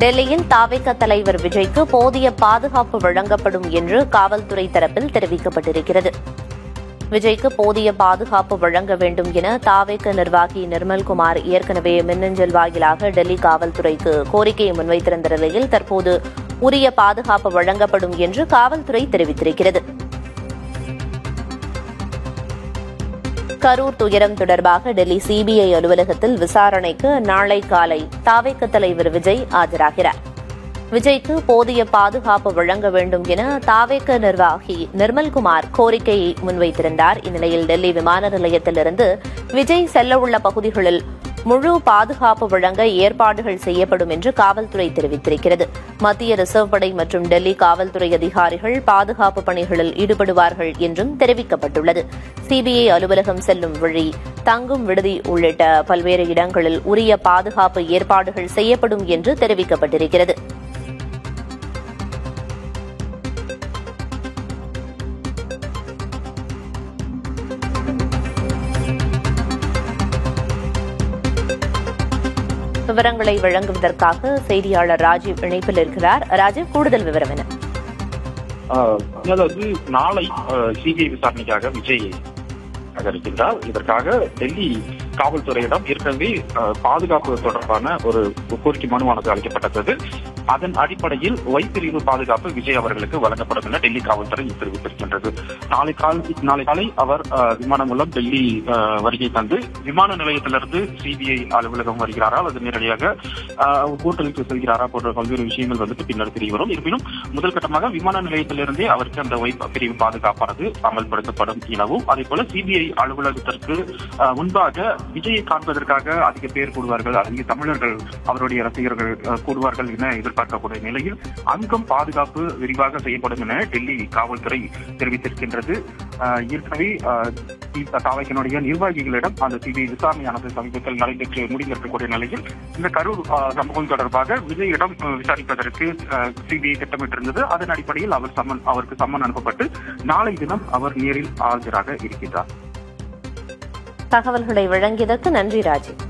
டெல்லியில் தாவேக தலைவர் விஜய்க்கு போதிய பாதுகாப்பு வழங்கப்படும் என்று காவல்துறை தரப்பில் தெரிவிக்கப்பட்டிருக்கிறது. விஜய்க்கு போதிய பாதுகாப்பு வழங்க வேண்டும் என தாவேக்க நிர்வாகி நிர்மல்குமார் ஏற்கனவே மின்னஞ்சல் வாயிலாக டெல்லி காவல்துறைக்கு கோரிக்கையை முன்வைத்திருந்த நிலையில் தற்போது உரிய பாதுகாப்பு வழங்கப்படும் என்று காவல்துறை தெரிவித்திருக்கிறது. கரூர் துயரம் தொடர்பாக டெல்லி சிபிஐ அலுவலகத்தில் விசாரணைக்கு நாளை காலை தாவேக்க தலைவர் விஜய் ஆஜராகிறார். விஜய்க்கு போதிய பாதுகாப்பு வழங்க வேண்டும் என தாவேக்க நிர்வாகி நிர்மல்குமார் கோரிக்கையை முன்வைத்திருந்தார். இந்நிலையில் டெல்லி விமான நிலையத்திலிருந்து விஜய் செல்ல உள்ள பகுதிகளில் முழு பாதுகாப்பு வழங்க ஏற்பாடுகள் செய்யப்படும் என்று காவல்துறை தெரிவித்திருக்கிறது. மத்திய ரிசர்வ் படை மற்றும் டெல்லி காவல்துறை அதிகாரிகள் பாதுகாப்பு பணிகளில் ஈடுபடுவார்கள் என்றும் தெரிவிக்கப்பட்டுள்ளது. சிபிஐ அலுவலகம் செல்லும் வழி தங்கும் விடுதி உள்ளிட்ட பல்வேறு இடங்களில் உரிய பாதுகாப்பு ஏற்பாடுகள் செய்யப்படும் என்று தெரிவிக்கப்பட்டிருக்கிறது. விவரங்களை வழங்குவதற்காக செய்தியாளர் ராஜீவ் இணைப்பில் இருக்கிறார். ராஜீவ் கூடுதல் விவரம் என்ன? ஆஹ் அதாவது நாளை சிபிஐ விசாரணைக்காக விஜய் நகர்கின்றார் இதற்காக டெல்லி காவல்துறையிடம் ஏற்கனவே ஆஹ், பாதுகாப்பு தொடர்பான ஒரு கோரிக்கை மனுவானது அளிக்கப்பட்டது. அதன் அடிப்படையில் ஒய் பிரிவு பாதுகாப்பு விஜய் அவர்களுக்கு வழங்கப்படும் என டெல்லி காவல்துறை தெரிவித்திருக்கின்றது நாளை காலை நாளை காலை அவர் விமானம் மூலம் டெல்லி வருகை தந்து விமான நிலையத்திலிருந்து சிபிஐ அலுவலகம் வருகிறாரா அல்லது நேரடியாக ஹோட்டலுக்கு செல்கிறாரா போன்ற பல்வேறு விஷயங்கள் வந்துட்டு பின்னர் தெரிய வரும். இருப்பினும் முதல் கட்டமாக விமான நிலையத்திலிருந்தே அவருக்கு அந்த ஒய் பிரிவு பாதுகாப்பானது அமல்படுத்தப்படும் எனவும் அதே போல சிபிஐ அலுவலகத்திற்கு முன்பாக விஜயை காண்பதற்காக அதிக பேர் கூடுவார்கள் அதிக தமிழர்கள் அவருடைய ரசிகர்கள் கூடுவார்கள் என எதிர் எதிர்பார்க்கக்கூடிய நிலையில் அங்கம் பாதுகாப்பு விரிவாக செய்யப்படும் என டெல்லி காவல்துறை தெரிவித்திருக்கின்றது. ஏற்கனவே தாவைக்கனுடைய நிர்வாகிகளிடம் அந்த சிபிஐ விசாரணையானது சமீபத்தில் நடைபெற்று முடிந்திருக்கக்கூடிய நிலையில் இந்த கரூர் சம்பவம் தொடர்பாக விஜயிடம் விசாரிப்பதற்கு சிபிஐ திட்டமிட்டிருந்தது. அதன் அடிப்படையில் அவர் சம்மன் அவருக்கு சம்மன் அனுப்பப்பட்டு நாளை தினம் அவர் நேரில் ஆஜராக இருக்கின்றார். தகவல்களை வழங்கியதற்கு நன்றி ராஜீவ்.